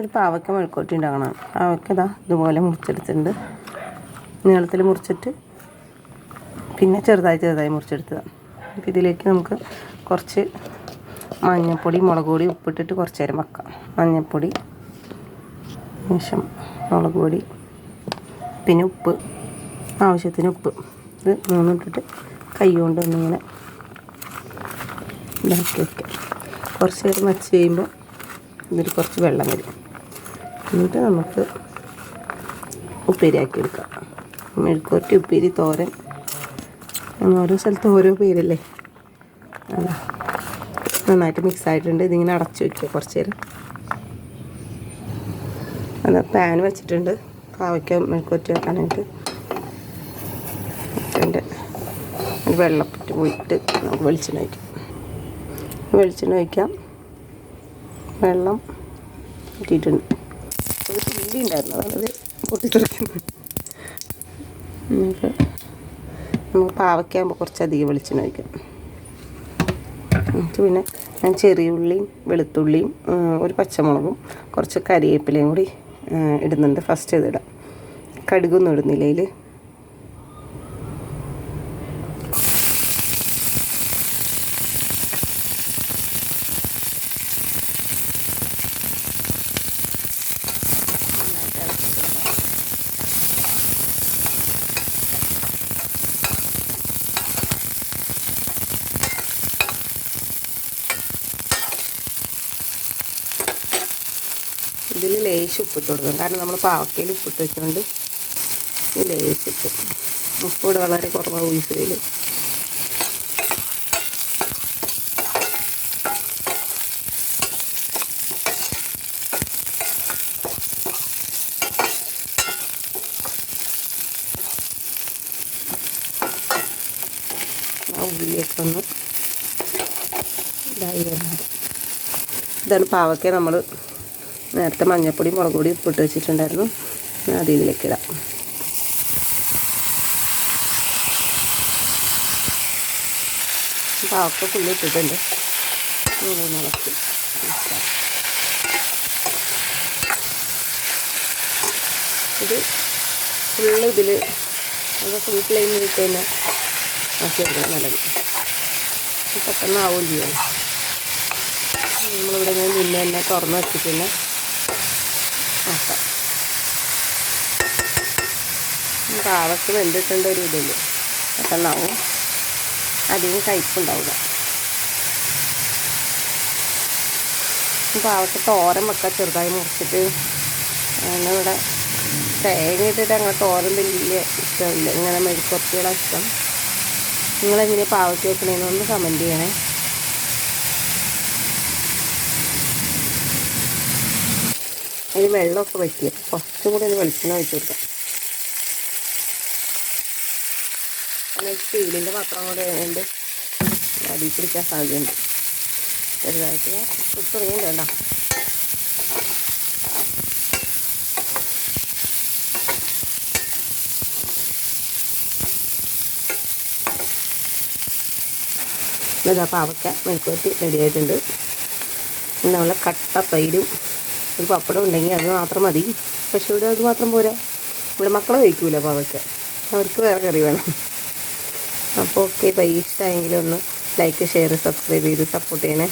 ഒരു പാവയ്ക്ക മെഴുക്കോട്ടി ഉണ്ടാക്കണം. പാവയ്ക്ക ഇതാ ഇതുപോലെ മുറിച്ചെടുത്തിട്ടുണ്ട്. നീളത്തിൽ മുറിച്ചിട്ട് പിന്നെ ചെറുതായി ചെറുതായി മുറിച്ചെടുത്തതാണ് അപ്പോൾ ഇതിലേക്ക് നമുക്ക് കുറച്ച് മഞ്ഞൾപ്പൊടി മുളക് പൊടി ഉപ്പിട്ടിട്ട് കുറച്ച് നേരം വെക്കാം. മഞ്ഞൾപ്പൊടി ശേഷം മുളക് പൊടി പിന്നെ ഉപ്പ് ആവശ്യത്തിന് ഉപ്പ്. ഇത് മൂന്നിട്ടിട്ട് കൈ കൊണ്ട് ഒന്നിങ്ങനെ ഇതാക്കി വയ്ക്കാം കുറച്ച് നേരം വച്ച് കഴിയുമ്പോൾ ഇതിൽ കുറച്ച് വെള്ളം വരും. എന്നിട്ട് നമുക്ക് ഉപ്പേരിയാക്കി എടുക്കാം. മെഴുക്കുവരട്ടി ഉപ്പേരി തോരൻ. ഓരോ സ്ഥലത്ത് ഓരോ പേരല്ലേ? നന്നായിട്ട് മിക്സ് ആയിട്ടുണ്ട്. ഇതിങ്ങനെ അടച്ചു വയ്ക്കുക കുറച്ച് നേരം. അത് പാൻ വെച്ചിട്ടുണ്ട്. പാവയ്ക്ക മെഴുക്കുവരട്ടി വെക്കാനായിട്ട്. വെള്ളപ്പെട്ട് പോയിട്ട് നമുക്ക് വെളിച്ചെണ്ണ വയ്ക്കാം വെളിച്ചെണ്ണ വയ്ക്കാം വെള്ളം ഇട്ടിട്ടുണ്ട് തുള്ളി ഉണ്ടായിരുന്നു അതാണത് പൊട്ടിത്തെറിക്കുന്നത് നമുക്ക് നമുക്ക് പാവയ്ക്കാകുമ്പോൾ കുറച്ചധികം വെളിച്ചെണ്ണ വയ്ക്കാം എന്നിട്ട് പിന്നെ ഞാൻ ചെറിയ ഉള്ളിയും വെളുത്തുള്ളിയും ഒരു പച്ചമുളകും കുറച്ച് കരിവേപ്പിലയും കൂടി ഇടുന്നുണ്ട്. ഫസ്റ്റ് ഇതിടാം കടുകൊന്നും ഇടുന്നില്ല ഇതിൽ ലേശം ഉപ്പിട്ട് കൊടുക്കും കാരണം നമ്മൾ പാവക്കയിൽ ഉപ്പിട്ട് വെച്ചുകൊണ്ട് ലേശിട്ട് ഉപ്പിട് വളരെ കുറവാണ് ഉയസയിൽ ഇതാണ് പാവയ്ക്ക നമ്മൾ നേരത്തെ മഞ്ഞൾപ്പൊടി മുളക് പൊടി ഉപ്പിട്ട് വെച്ചിട്ടുണ്ടായിരുന്നു. അത് ഇതിലേക്ക് ഇടാം. പാവക്ക ഫുള്ള് ഇട്ടിട്ടുണ്ട്. ഇത് ഫുള്ള് ഇതിൽ ഫുൾ ഫ്ലെയിമിൽ ഇട്ട് തന്നെ ആക്കി എടുക്കണം നല്ലത്. പെട്ടെന്ന് ആവുകയും ചെയ്യണം നമ്മളിവിടെ ഞാൻ പിന്നെ തന്നെ തുറന്ന് വെച്ചിട്ട് തന്നെ നോക്കാം പാവയ്ക്ക് വെന്തിട്ടുണ്ട് ഒരു ഇതിൽ പെട്ടെന്നാവും. അധികം കയ്പുണ്ടാവില്ല പാവയ്ക്ക് തോരം വെക്കാം ചെറുതായി മുറിച്ചിട്ട്. ഇവിടെ തേങ്ങ ഇട്ടിട്ട് അങ്ങനെ തോരൻ വലിയ ഇഷ്ടമില്ല. ഇങ്ങനെ മെഴുക്കൊത്തിയുള്ള ഇഷ്ടം. നിങ്ങളെങ്ങനെ പാവയ്ക്ക് വെക്കണേന്നൊന്ന് കമന്റ് ചെയ്യണേ. അതിന് വെള്ളമൊക്കെ വയ്ക്കുക കുറച്ചും കൂടി ഒന്ന് വെളിച്ചെണ്ണ ഒഴിച്ച് കൊടുക്കാം. കാരണം സ്റ്റീലിന്റെ പാത്രം കൂടെ ആയതുകൊണ്ട് അടി പിടിക്കാൻ സാധ്യതയുണ്ട്. ചെറുതായിട്ട് തുടങ്ങിയിട്ട് വേണ്ട ഇതാ പാവയ്ക്ക മെഴുക്കുവരട്ടി റെഡി ആയിട്ടുണ്ട്. നമ്മളെ കട്ട തൈരും ഒരു പപ്പടം ഉണ്ടെങ്കിൽ അത് മാത്രം മതി. പക്ഷെ ഇവിടെ അത് മാത്രം പോരാ. ഇവിടെ മക്കളെ കഴിക്കൂല പാവയ്ക്ക അവർക്ക്. വേറെ കറി വേണം. അപ്പോൾ ഓക്കെ ബൈ ഇഷ്ടമായെങ്കിൽ ഒന്ന് ലൈക്ക് ഷെയർ സബ്സ്ക്രൈബ് ചെയ്ത് സപ്പോർട്ട് ചെയ്യണേ.